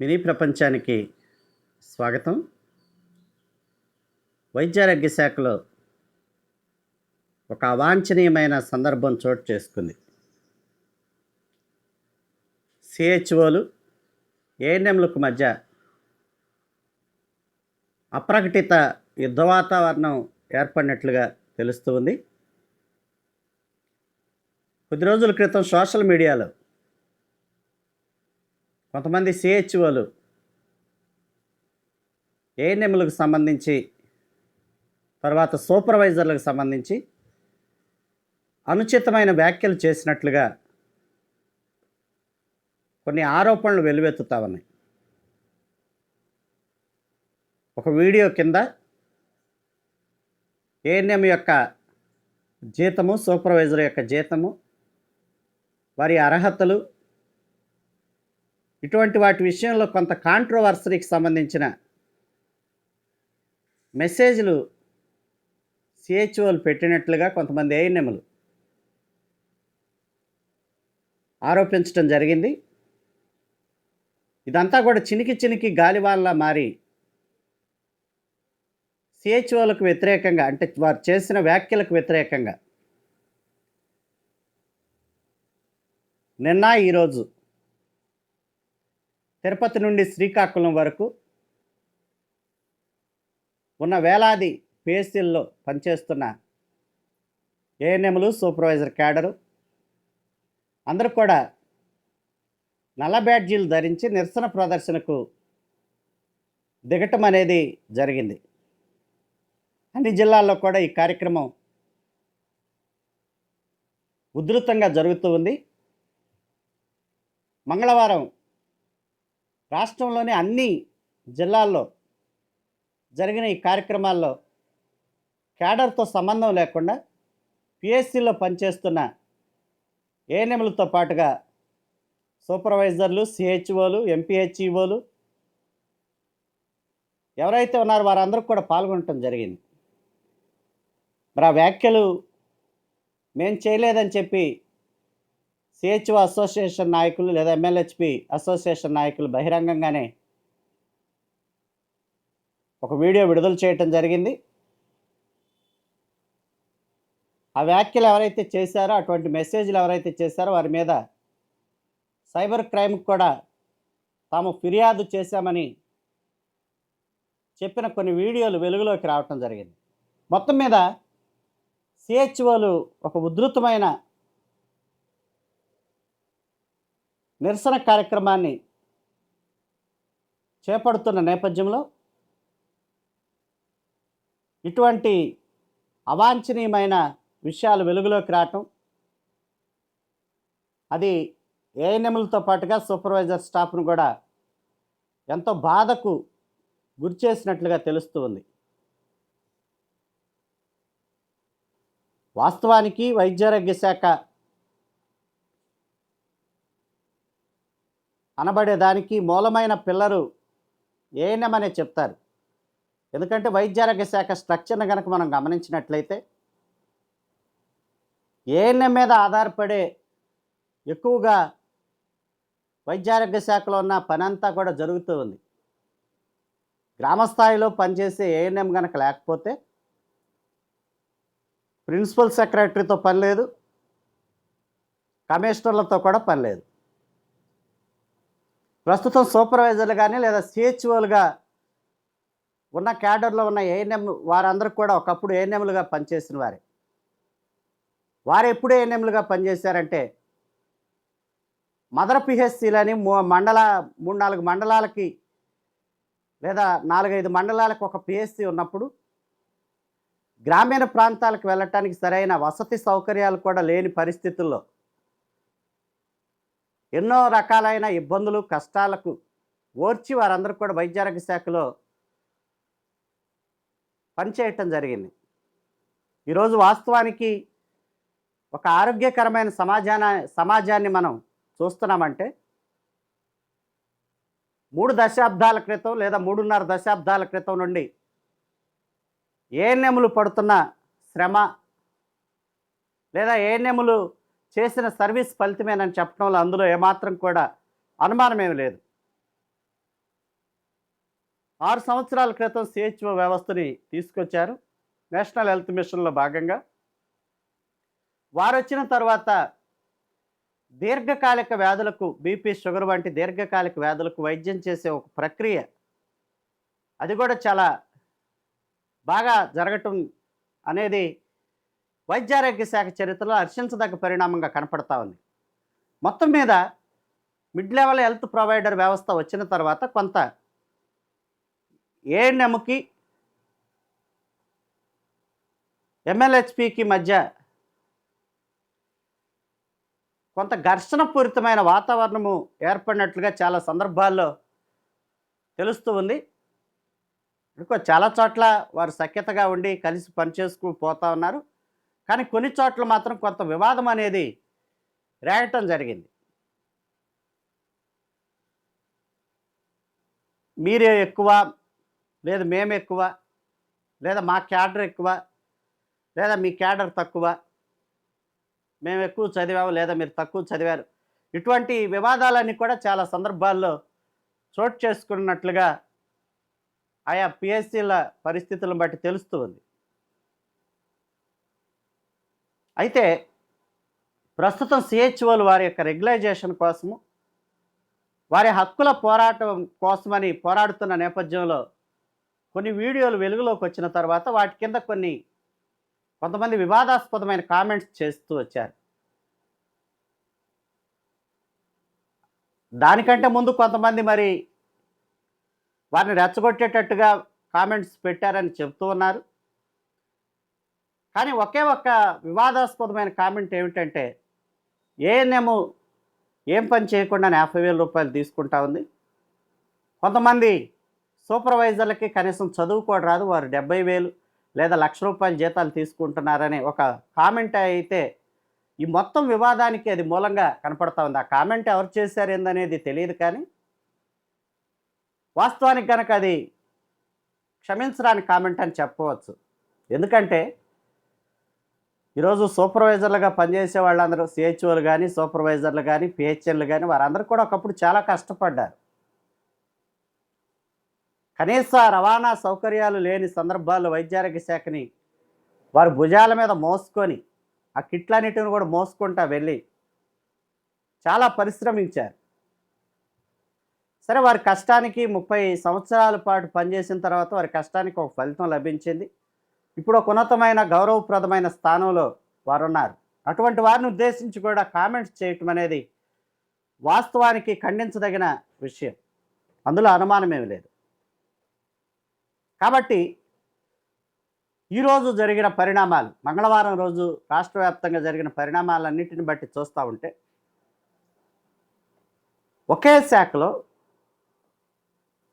Mini ప్రపంచానికి స్వాగతం. వైద్యారోగ్య శాఖలో ఒక అవాంఛనీయమైన సందర్భం చోటు చేసుకుంది. సిహెచ్ఓలు ఏఎన్ఎంలకు మధ్య అప్రకటిత యుద్ధ వాతావరణం ఏర్పడినట్లుగా తెలుస్తుంది కొద్ది రోజుల క్రితం సోషల్ మీడియాలో కొంతమంది సిహెచ్ఓలు ఏఎన్ఎంలకు సంబంధించి తర్వాత సూపర్వైజర్లకు సంబంధించి అనుచితమైన వ్యాఖ్యలు చేసినట్లుగా కొన్ని ఆరోపణలు వెలువెత్తుతా ఉన్నాయి. ఒక వీడియో కింద ఏఎన్ఎం యొక్క జీతము సూపర్వైజర్ యొక్క జీతము వారి అర్హతలు ఇటువంటి వాటి విషయంలో కొంత కాంట్రవర్సరీకి సంబంధించిన మెసేజ్లు సిహెచ్ఓలు పెట్టినట్లుగా కొంతమంది ఏఎన్ఎంలు ఆరోపించడం జరిగింది. ఇదంతా కూడా చినికి చినికి గాలివాన్లా మారి సిహెచ్ఓలకు వ్యతిరేకంగా అంటే వారు చేసిన వ్యాఖ్యలకు వ్యతిరేకంగా నిన్న ఈరోజు తిరుపతి నుండి శ్రీకాకుళం వరకు ఉన్న వేలాది పిఎస్సీల్లో పనిచేస్తున్న ఏఎన్ఎంలు సూపర్వైజర్ క్యాడరు. అందరూ కూడా నల్ల బ్యాడ్జీలు ధరించి నిరసన ప్రదర్శనకు దిగటం అనేది జరిగింది. అన్ని జిల్లాల్లో కూడా ఈ కార్యక్రమం ఉధృతంగా జరుగుతూ ఉంది. మంగళవారం రాష్ట్రంలోని అన్ని జిల్లాల్లో జరిగిన ఈ కార్యక్రమాల్లో క్యాడర్తో సంబంధం లేకుండా పిఎస్సిలో పనిచేస్తున్న ఏఎన్ఎంలతో పాటుగా సూపర్వైజర్లు సిహెచ్ఓలు ఎంపీహెచ్ఈఓలు ఎవరైతే ఉన్నారో వారందరూ కూడా పాల్గొనటం జరిగింది. మరి ఆ వ్యాఖ్యలు మేం చేయలేదని చెప్పి సిహెచ్ఓ అసోసియేషన్ నాయకులు లేదా ఎంఎల్హెచ్పి అసోసియేషన్ నాయకులు బహిరంగంగానే ఒక వీడియో విడుదల చేయటం జరిగింది. ఆ వ్యాఖ్యలు ఎవరైతే చేశారో అటువంటి మెసేజ్లు ఎవరైతే చేశారో వారి మీద సైబర్ క్రైమ్కి కూడా తాము ఫిర్యాదు చేశామని చెప్పిన కొన్ని వీడియోలు వెలుగులోకి రావటం జరిగింది. మొత్తం మీద సిహెచ్ఓలు ఒక ఉధృతమైన నిరసన కార్యక్రమాన్ని చేపడుతున్న నేపథ్యంలో ఇటువంటి అవాంఛనీయమైన విషయాలు వెలుగులోకి రావటం అది ఏఎన్ఎంలతో పాటుగా సూపర్వైజర్ స్టాఫ్ను కూడా ఎంతో బాధకు గురి చేసినట్లుగా తెలుస్తూ ఉంది. వాస్తవానికి వైద్యారోగ్య శాఖ అనబడేదానికి మూలమైన పిల్లరు ఏఎన్ఎం అనే చెప్తారు. ఎందుకంటే వైద్యారోగ్య శాఖ స్ట్రక్చర్ని కనుక మనం గమనించినట్లయితే ఏఎన్ఎం మీద ఆధారపడే ఎక్కువగా వైద్యారోగ్య శాఖలో ఉన్న పని అంతా కూడా జరుగుతూ ఉంది. గ్రామస్థాయిలో పనిచేసే ఏఎన్ఎం కనుక లేకపోతే ప్రిన్సిపల్ సెక్రటరీతో పని లేదు కమిషనర్లతో కూడా పని లేదు. ప్రస్తుతం సూపర్వైజర్లు కానీ లేదా సిహెచ్ఓలుగా ఉన్న క్యాడర్లో ఉన్న ఏఎన్ఎం వారందరూ కూడా ఒకప్పుడు ఏఎన్ఎంలుగా పనిచేసిన వారే. వారు ఎప్పుడు ఏఎన్ఎంలుగా పనిచేశారంటే మదర్ పిహెచ్సిలని మండల మూడు నాలుగు మండలాలకి లేదా నాలుగైదు మండలాలకు ఒక పిహెచ్సి ఉన్నప్పుడు గ్రామీణ ప్రాంతాలకు వెళ్ళటానికి సరైన వసతి సౌకర్యాలు కూడా లేని పరిస్థితుల్లో ఎన్నో రకాలైన ఇబ్బందులు కష్టాలకు ఓర్చి వారందరూ కూడా వైద్యారోగ్య శాఖలో పనిచేయటం జరిగింది. ఈరోజు వాస్తవానికి ఒక ఆరోగ్యకరమైన సమాజాన సమాజాన్ని మనం చూస్తున్నామంటే మూడు దశాబ్దాల క్రితం లేదా మూడున్నర దశాబ్దాల క్రితం నుండి ఏఎన్ఎంలు పడుతున్న శ్రమ లేదా ఏఎన్ఎంలు చేసిన సర్వీస్ ఫలితమేనని చెప్పడంలో అందులో ఏమాత్రం కూడా అనుమానమేమి లేదు. ఆరు సంవత్సరాల క్రితం సిహెచ్ఓ వ్యవస్థని తీసుకొచ్చారు. నేషనల్ హెల్త్ మిషన్లో భాగంగా. వారు వచ్చిన తర్వాత దీర్ఘకాలిక వ్యాధులకు బీపీ షుగర్ వంటి దీర్ఘకాలిక వ్యాధులకు వైద్యం చేసే ఒక ప్రక్రియ. అది కూడా చాలా బాగా జరగటం అనేది వైద్యారోగ్య శాఖ చరిత్రలో హర్షించదగ్గ పరిణామంగా కనపడతా ఉంది. మొత్తం మీద మిడ్ లెవెల్ హెల్త్ ప్రొవైడర్ వ్యవస్థ వచ్చిన తర్వాత కొంత ఏఎన్ఎంకి ఎంఎల్హెచ్పికి మధ్య కొంత ఘర్షణపూరితమైన వాతావరణము ఏర్పడినట్లుగా చాలా సందర్భాల్లో తెలుస్తూ ఉంది. ఇంకో చాలా చోట్ల వారు సఖ్యతగా ఉండి కలిసి పనిచేసుకు పోతా ఉన్నారు. కానీ కొన్ని చోట్ల మాత్రం కొంత వివాదం అనేది రేగటం జరిగింది. మీరే ఎక్కువ లేదా మేము ఎక్కువ లేదా మా క్యాడర్ ఎక్కువ లేదా మీ క్యాడర్ తక్కువ మేము ఎక్కువ చదివాము లేదా మీరు తక్కువ చదివారు. ఇటువంటి వివాదాలన్నీ కూడా చాలా సందర్భాల్లో చోటు చేసుకున్నట్లుగా ఆయా పిఎస్సీల పరిస్థితులను బట్టి తెలుస్తూ ఉంది. అయితే ప్రస్తుతం సిహెచ్ఓలు వారి యొక్క రెగ్యులైజేషన్ కోసము వారి హక్కుల పోరాటం కోసమని పోరాడుతున్న నేపథ్యంలో కొన్ని వీడియోలు వెలుగులోకి వచ్చిన తర్వాత వాటి కింద కొన్ని కొంతమంది వివాదాస్పదమైన కామెంట్స్ చేస్తూ వచ్చారు. దానికంటే ముందు కొంతమంది మరి వారిని రెచ్చగొట్టేటట్టుగా కామెంట్స్ పెట్టారని చెప్తూ ఉన్నారు. కానీ ఒకే ఒక్క వివాదాస్పదమైన కామెంట్ ఏమిటంటే ఏఎన్ఎం ఏం పని చేయకుండా యాభై వేల రూపాయలు తీసుకుంటా ఉంది? కొంతమంది సూపర్వైజర్లకి కనీసం చదువు కూడా రాదు వారు డెబ్బై వేలు లేదా లక్ష రూపాయల జీతాలు తీసుకుంటున్నారనే ఒక కామెంట్ అయితే ఈ మొత్తం వివాదానికి అది మూలంగా కనపడతా ఉంది. ఆ కామెంట్ ఎవరు చేశారు ఏందనేది తెలియదు కానీ వాస్తవానికి కనుక అది క్షమించరాని కామెంట్ అని చెప్పవచ్చు. ఎందుకంటే ఈరోజు సూపర్వైజర్లుగా పనిచేసే వాళ్ళందరూ సిహెచ్ఓలు కానీ సూపర్వైజర్లు కానీ పిహెచ్ఎన్లు కానీ వారందరూ కూడా ఒకప్పుడు చాలా కష్టపడ్డారు. కనీస రవాణా సౌకర్యాలు లేని సందర్భాల్లో వైద్యారోగ్య శాఖని వారు భుజాల మీద మోసుకొని ఆ కిట్లన్నిటిని కూడా మోసుకుంటా వెళ్ళి చాలా పరిశ్రమించారు. సరే వారి కష్టానికి ముప్పై సంవత్సరాల పాటు పనిచేసిన తర్వాత వారి కష్టానికి ఒక ఫలితం లభించింది. ఇప్పుడు ఒక ఉన్నతమైన గౌరవప్రదమైన స్థానంలో వారు ఉన్నారు అటువంటి వారిని ఉద్దేశించి కూడా కామెంట్స్ చేయటం అనేది వాస్తవానికి ఖండించదగిన విషయం. అందులో అనుమానమేమి లేదు. కాబట్టి ఈరోజు జరిగిన పరిణామాలు మంగళవారం రోజు రాష్ట్ర వ్యాప్తంగా జరిగిన పరిణామాలన్నింటిని బట్టి చూస్తూ ఉంటే ఒకే శాఖలో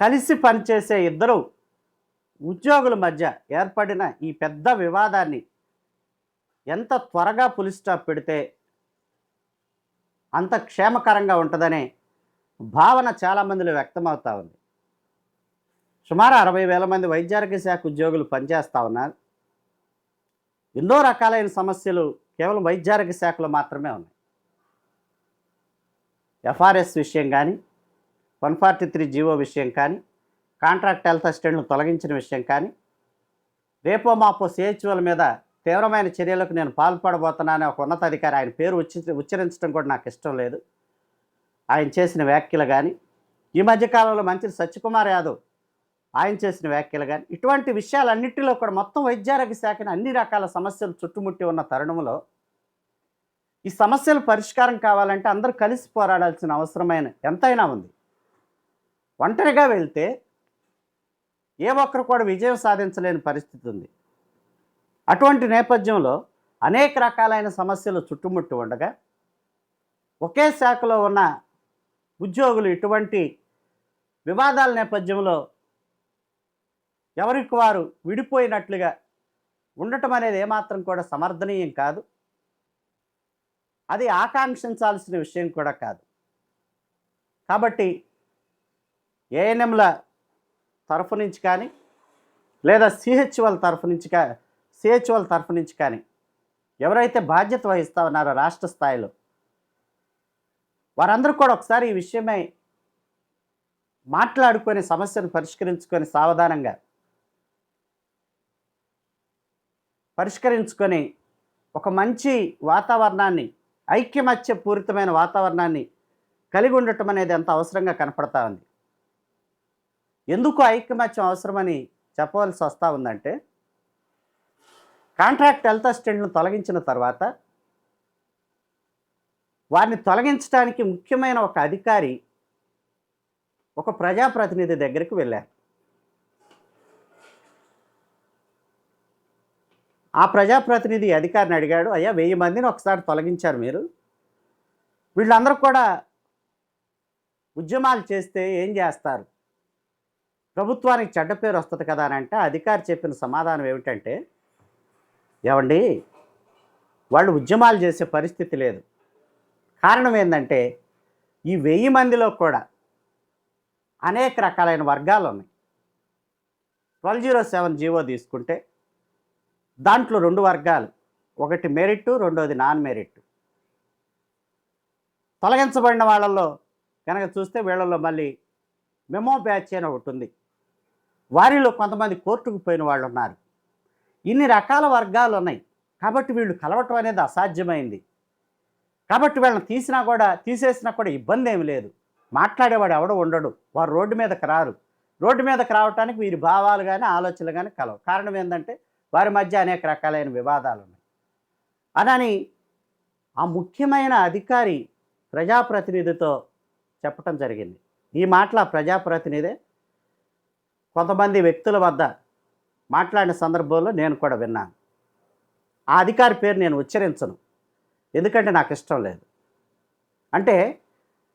కలిసి పనిచేసే ఇద్దరు ఉద్యోగుల మధ్య ఏర్పడిన ఈ పెద్ద వివాదాన్ని ఎంత త్వరగా పులి స్టాప్ పెడితే అంత క్షేమకరంగా ఉంటుందనే భావన చాలామందిలో వ్యక్తమవుతూ ఉంది. సుమారు అరవై వేల మంది వైద్యారోగ్య శాఖ ఉద్యోగులు పనిచేస్తూ ఉన్నారు. ఎన్నో రకాలైన సమస్యలు కేవలం వైద్యారోగ్య శాఖలో మాత్రమే ఉన్నాయి. ఎఫ్ఆర్ఎస్ విషయం కానీ వన్ ఫార్టీ త్రీ జీవో విషయం కానీ కాంట్రాక్ట్ హెల్త్ అసిస్టెంట్లను తొలగించిన విషయం కానీ రేపో మాపో సిహెచ్ఓల మీద తీవ్రమైన చర్యలకు నేను పాల్పడబోతున్నానని ఒక ఉన్నతాధికారి ఆయన పేరు ఉచ్చి ఉచ్చరించడం కూడా నాకు ఇష్టం లేదు. ఆయన చేసిన వ్యాఖ్యలు కానీ ఈ మధ్యకాలంలో మంత్రి సత్యకుమార్ యాదవ్ ఆయన చేసిన వ్యాఖ్యలు కానీ ఇటువంటి విషయాలన్నింటిలో కూడా మొత్తం వైద్యారోగ్య శాఖని అన్ని రకాల సమస్యలు చుట్టుముట్టి ఉన్న తరుణంలో ఈ సమస్యలు పరిష్కారం కావాలంటే అందరూ కలిసి పోరాడాల్సిన అవసరమైన ఎంతైనా ఉంది. ఒంటరిగా వెళ్తే ఏ ఒక్కరు కూడా విజయం సాధించలేని పరిస్థితి ఉంది. అటువంటి నేపథ్యంలో అనేక రకాలైన సమస్యలు చుట్టుముట్టి ఉండగా ఒకే శాఖలో ఉన్న ఉద్యోగులు ఇటువంటి వివాదాల నేపథ్యంలో ఎవరికి వారు విడిపోయినట్లుగా ఉండటం అనేది ఏమాత్రం కూడా సమర్థనీయం కాదు. అది ఆకాంక్షించాల్సిన విషయం కూడా కాదు. కాబట్టి ఏఎన్ఎంల తరఫు నుంచి కానీ లేదా సిహెచ్ఓల తరఫు నుంచి కా సిహెచ్ఓల తరఫు నుంచి కానీ ఎవరైతే బాధ్యత వహిస్తూ ఉన్నారో రాష్ట్ర స్థాయిలో వారందరూ కూడా ఒకసారి ఈ విషయమై మాట్లాడుకొని సమస్యను పరిష్కరించుకొని సావధానంగా పరిష్కరించుకొని ఒక మంచి వాతావరణాన్ని ఐక్యమత్య పూరితమైన వాతావరణాన్ని కలిగి ఉండటం అనేది ఎంత అవసరంగా కనపడతా ఉంది. ఎందుకు ఐక్యమత్యం అవసరమని చెప్పవలసి వస్తూ ఉందంటే కాంట్రాక్ట్ హెల్త్ అసిస్టెంట్ను తొలగించిన తర్వాత వారిని తొలగించడానికి ముఖ్యమైన ఒక అధికారి ఒక ప్రజాప్రతినిధి దగ్గరికి వెళ్ళారు. ఆ ప్రజాప్రతినిధి అధికారిని అడిగాడు అయ్యా వెయ్యి మందిని ఒకసారి తొలగించారు మీరు. వీళ్ళందరూ కూడా ఉద్యమాలు చేస్తే ఏం చేస్తారు? ప్రభుత్వానికి చెడ్డ పేరు వస్తుంది కదా అని అంటే అధికారి చెప్పిన సమాధానం ఏమిటంటే ఏమండి వాళ్ళు ఉద్యమాలు చేసే పరిస్థితి లేదు. కారణం ఏంటంటే ఈ వెయ్యి మందిలో కూడా అనేక రకాలైన వర్గాలు ఉన్నాయి. ట్వెల్వ్ జీరో సెవెన్ జీవో తీసుకుంటే దాంట్లో రెండు వర్గాలు ఒకటి మెరిట్ రెండోది నాన్ మెరిట్ తొలగించబడిన వాళ్ళల్లో కనుక చూస్తే వీళ్ళల్లో మళ్ళీ మెమో బ్యాచ్ అని ఒకటి ఉంది. వారిలో కొంతమంది కోర్టుకు పోయిన వాళ్ళు ఉన్నారు ఇన్ని రకాల వర్గాలు ఉన్నాయి. కాబట్టి వీళ్ళు కలవటం అనేది అసాధ్యమైంది. కాబట్టి వీళ్ళని తీసినా కూడా తీసేసినా కూడా ఇబ్బంది ఏమి లేదు. మాట్లాడేవాడు ఎవడో ఉండడు. వారు రోడ్డు మీదకి రారు. రోడ్డు మీదకి రావడానికి వీరి భావాలు కానీ ఆలోచనలు కానీ కలవు. కారణం ఏంటంటే వారి మధ్య అనేక రకాలైన వివాదాలు ఉన్నాయి. అనని ఆ ముఖ్యమైన అధికారి ప్రజాప్రతినిధితో చెప్పటం జరిగింది. ఈ మాటల ప్రజాప్రతినిధే కొంతమంది వ్యక్తుల వద్ద మాట్లాడిన సందర్భంలో నేను కూడా విన్నాను. ఆ అధికారి పేరు నేను ఉచ్చరించను. ఎందుకంటే నాకు ఇష్టం లేదు. అంటే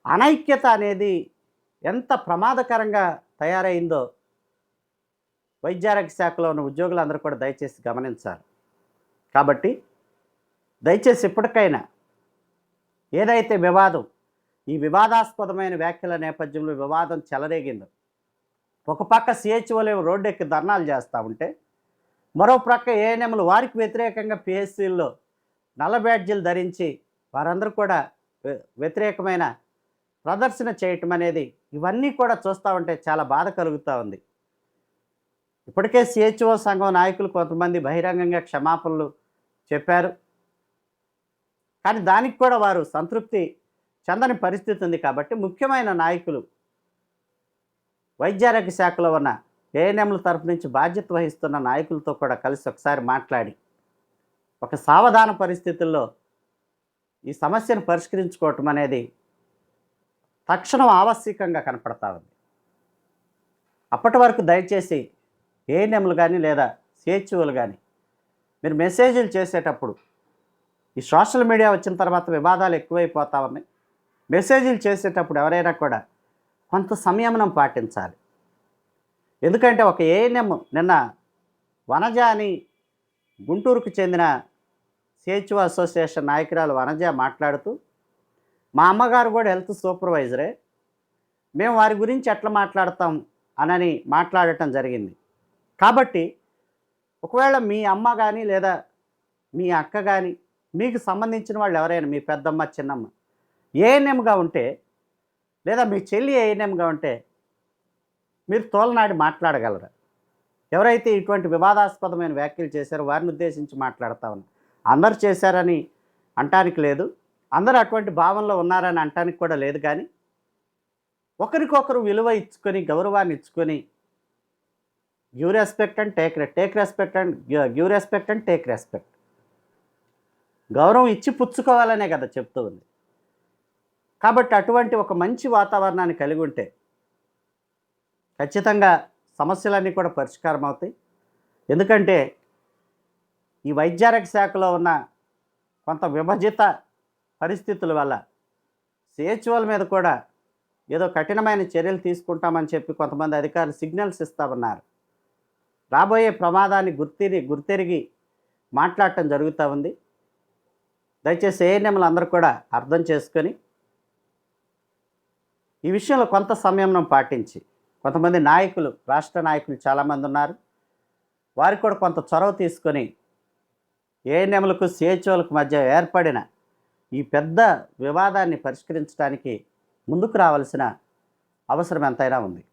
అనైక్యత అనేది ఎంత ప్రమాదకరంగా తయారైందో వైద్యారోగ్య శాఖలో ఉన్న ఉద్యోగులందరూ కూడా దయచేసి గమనించాలి. కాబట్టి దయచేసి ఇప్పటికైనా ఏదైతే వివాదం ఈ వివాదాస్పదమైన వ్యాఖ్యల నేపథ్యంలో వివాదం చెలరేగిందో ఒక పక్క సిహెచ్ఓలు రోడ్డు ఎక్కి ధర్నాలు చేస్తూ ఉంటే మరో ప్రక్క ఏఎన్ఎంలు వారికి వ్యతిరేకంగా పిఎస్సీల్లో నల్ల బ్యాడ్జీలు ధరించి వారందరూ కూడా వ్య- వ్యతిరేకమైన ప్రదర్శన చేయటం అనేది ఇవన్నీ కూడా చూస్తూ ఉంటే చాలా బాధ కలుగుతూ ఉంది. ఇప్పటికే సిహెచ్ఓ సంఘం నాయకులు కొంతమంది బహిరంగంగా క్షమాపణలు చెప్పారు. కానీ దానికి కూడా వారు సంతృప్తి చెందని పరిస్థితి ఉంది కాబట్టి ముఖ్యమైన నాయకులు వైద్యారోగ్య శాఖలో ఉన్న ఏఎన్ఎంల తరపు నుంచి బాధ్యత వహిస్తున్న నాయకులతో కూడా కలిసి ఒకసారి మాట్లాడి ఒక సావధాన పరిస్థితుల్లో ఈ సమస్యను పరిష్కరించుకోవటం అనేది తక్షణం ఆవశ్యకంగా కనపడతా ఉంది. అప్పటి వరకు దయచేసి ఏఎన్ఎంలు కానీ లేదా సిహెచ్ఓలు కానీ మీరు మెసేజ్లు చేసేటప్పుడు ఈ సోషల్ మీడియా వచ్చిన తర్వాత వివాదాలు ఎక్కువైపోతా ఉన్నాయి. మెసేజ్లు చేసేటప్పుడు ఎవరైనా కూడా కొంత సంయమనం పాటించాలి. ఎందుకంటే ఒక ఏఎన్ఎం నిన్న వనజ అని గుంటూరుకు చెందిన సిహెచ్ఓ అసోసియేషన్ నాయకురాలు వనజ మాట్లాడుతూ మా అమ్మగారు కూడా హెల్త్ సూపర్వైజరే. మేము వారి గురించి ఎట్లా మాట్లాడతాం? అనని మాట్లాడటం జరిగింది. కాబట్టి ఒకవేళ మీ అమ్మ కానీ లేదా మీ అక్క కానీ మీకు సంబంధించిన వాళ్ళు ఎవరైనా మీ పెద్దమ్మ చిన్నమ్మ ఏఎన్ఎంగా ఉంటే లేదా మీ చెల్లి ఏఎన్ఎంగా ఉంటే మీరు తోలనాడి మాట్లాడగలరా? ఎవరైతే ఇటువంటి వివాదాస్పదమైన వ్యాఖ్యలు చేశారో వారిని ఉద్దేశించి మాట్లాడతా ఉన్నా. అందరు చేశారని అంటానికి లేదు. అందరూ అటువంటి భావనలో ఉన్నారని అంటానికి కూడా లేదు కానీ ఒకరికొకరు విలువ ఇచ్చుకొని గౌరవాన్ని ఇచ్చుకొని give respect and take take respect and give respect and take respect గౌరవం ఇచ్చి పుచ్చుకోవాలనే కదా చెప్తూ ఉంది. కాబట్టి అటువంటి ఒక మంచి వాతావరణాన్ని కలిగి ఉంటే ఖచ్చితంగా సమస్యలన్నీ కూడా పరిష్కారం అవుతాయి. ఎందుకంటే ఈ వైద్యారోగ్య శాఖలో ఉన్న కొంత విభజిత పరిస్థితుల వల్ల సిహెచ్ఓల మీద కూడా ఏదో కఠినమైన చర్యలు తీసుకుంటామని చెప్పి కొంతమంది అధికారులు సిగ్నల్స్ ఇస్తామన్నారు రాబోయే ప్రమాదాన్ని గుర్తిరి గుర్తెరిగి మాట్లాడటం జరుగుతూ ఉంది. దయచేసి ఏఎన్ఎంలు అందరూ కూడా అర్థం చేసుకొని ఈ విషయంలో కొంత సంయమనం పాటించి కొంతమంది నాయకులు రాష్ట్ర నాయకులు చాలామంది ఉన్నారు. వారికి కూడా కొంత చొరవ తీసుకొని ఏఎన్ఎంలకు సిహెచ్ఓలకు మధ్య ఏర్పడిన ఈ పెద్ద వివాదాన్ని పరిష్కరించడానికి ముందుకు రావాల్సిన అవసరం ఎంతైనా ఉంది.